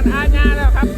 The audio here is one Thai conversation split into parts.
กันอาญาแล้วครับ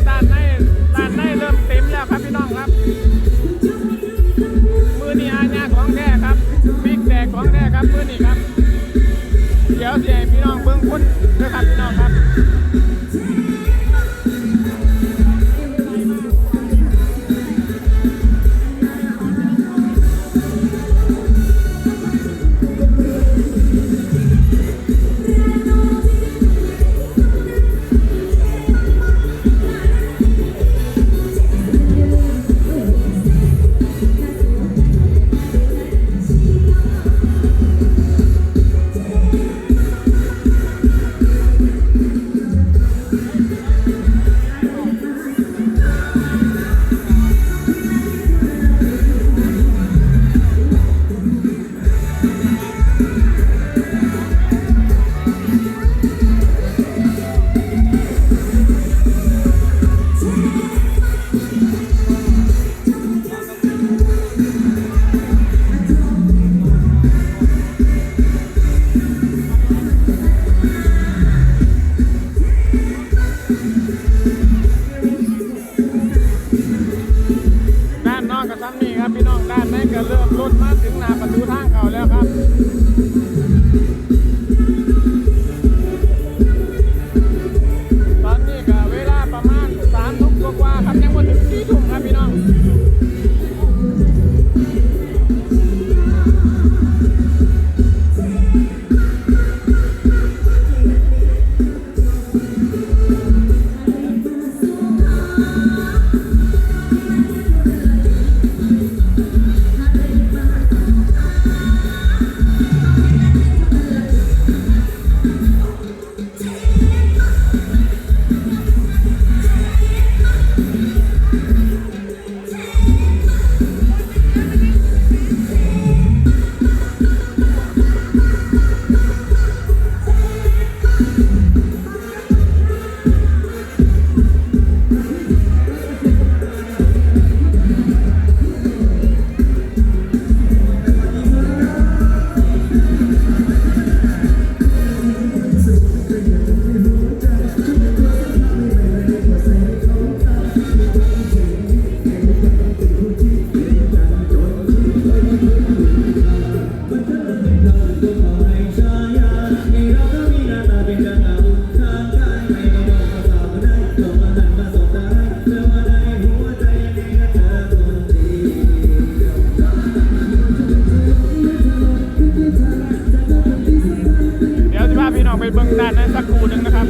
ไปเบื้องด้านนั้นสักครู่หนึ่งนะครับ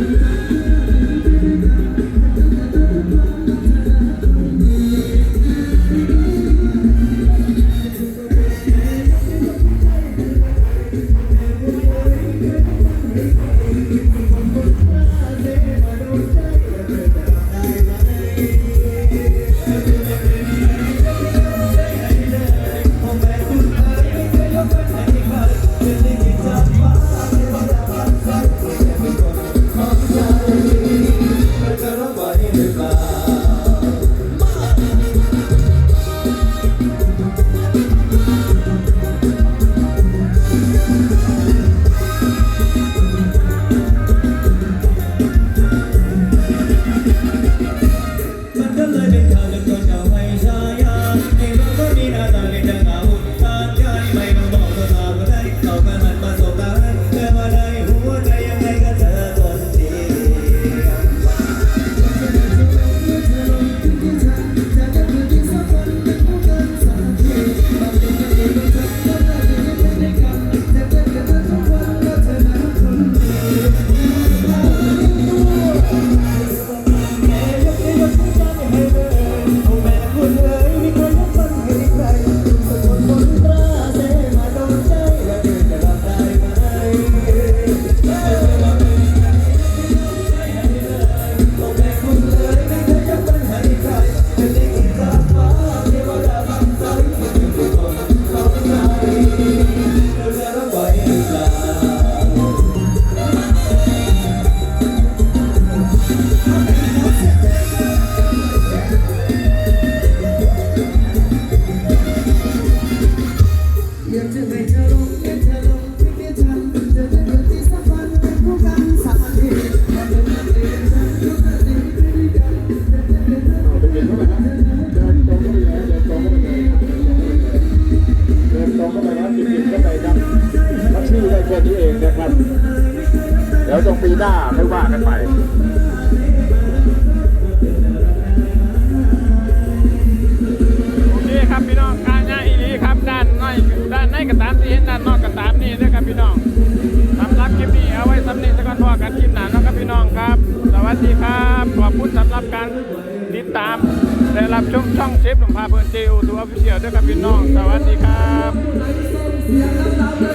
นี้เองนะครับ เดี๋ยวตรงปีหน้าไม่ว่ากันไปโอเคครับพี่น้องการงานอีหลีครับด้านน้อยด้านในก็ตามที่เห็นด้านนอกก็ตามนี่นะครับพี่น้องสำหรับคลิปนี้เอาไว้สำเร็จสักวันพอกันคลิปหนานะครับพี่น้องครับ สวัสดีครับขอบคุณสำหรับการติดตามและรับชมช่องเชฟหนุ่มพาเพลินเจอตัวออฟฟิเชียลด้วยครับพี่น้อง สวัสดีครับ